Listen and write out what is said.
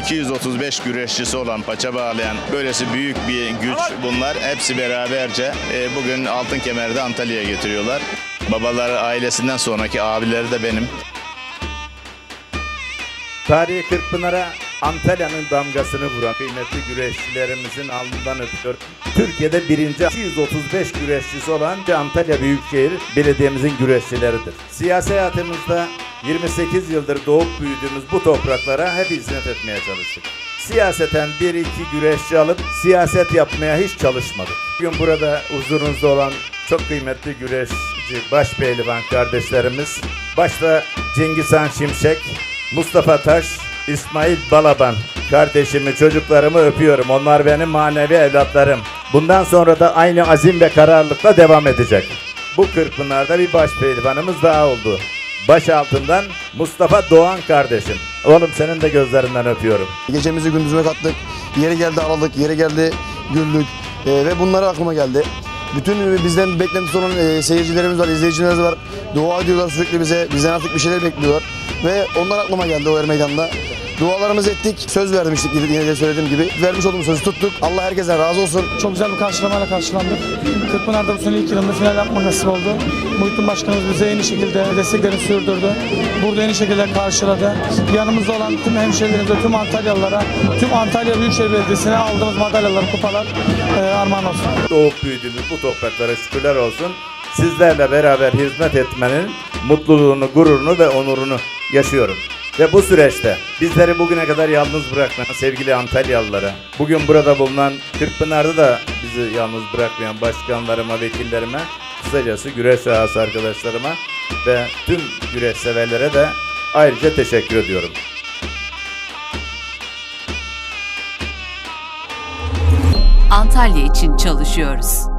235 güreşçisi olan, paça bağlayan böylesi büyük bir güç bunlar. Hepsi beraberce e, bugün altın kemeri de Antalya'ya getiriyorlar. Babaları ailesinden sonraki abileri de benim. Tarihi Kırkpınar'a Antalya'nın damgasını vuran kıymetli güreşçilerimizin alnından öpüyor. Türkiye'de birinci 235 güreşçisi olan Antalya Büyükşehir Belediye'mizin güreşçileridir. Siyasi hayatımızda 28 yıldır doğup büyüdüğümüz bu topraklara hep hizmet etmeye çalıştık. Siyaseten bir iki güreşçi alıp siyaset yapmaya hiç çalışmadık. Bugün burada huzurunuzda olan çok kıymetli güreşçi baş pehlivan kardeşlerimiz, başta Cengiz Han Şimşek, Mustafa Taş, İsmail Balaban kardeşimi, çocuklarımı öpüyorum. Onlar benim manevi evlatlarım. Bundan sonra da aynı azim ve kararlılıkla devam edecek. Bu Kırkpınar'da bir baş daha oldu. Baş altından Mustafa Doğan kardeşim. Oğlum senin de gözlerinden öpüyorum. Gecemizi gündüzüne kattık. Yeri geldi ağladık, yeri geldi güldük. Ee, ve bunlar aklıma geldi. Bütün bizden beklentisi olan e, seyircilerimiz var, izleyicilerimiz var. Dua ediyorlar sürekli bize. Bizden artık bir şeyler bekliyorlar. Ve onlar aklıma geldi o er meydanda. Dualarımızı ettik. Söz vermiştik yine de söylediğim gibi. Vermiş olduğumuz sözü tuttuk. Allah herkesten razı olsun. Çok güzel bir karşılamayla karşılandık. Kırkpınar'da bu sene ilk yılında final yapmak nasip oldu. Muhittin Başkanımız bize en şekilde desteklerini sürdürdü. Burada en şekilde karşıladı. Yanımızda olan tüm hemşehrilerimize, tüm Antalyalılara, tüm Antalya Büyükşehir Belediyesi'ne aldığımız madalyalar, kupalar e, armağan olsun. Doğup büyüdüğümüz bu topraklara şükürler olsun. Sizlerle beraber hizmet etmenin mutluluğunu, gururunu ve onurunu yaşıyorum. Ve bu süreçte bizleri bugüne kadar yalnız bırakmayan sevgili Antalyalılara, bugün burada bulunan Kırkpınar'da da bizi yalnız bırakmayan başkanlarıma, vekillerime, kısacası güreş sahası arkadaşlarıma ve tüm güreş severlere de ayrıca teşekkür ediyorum. Antalya için çalışıyoruz.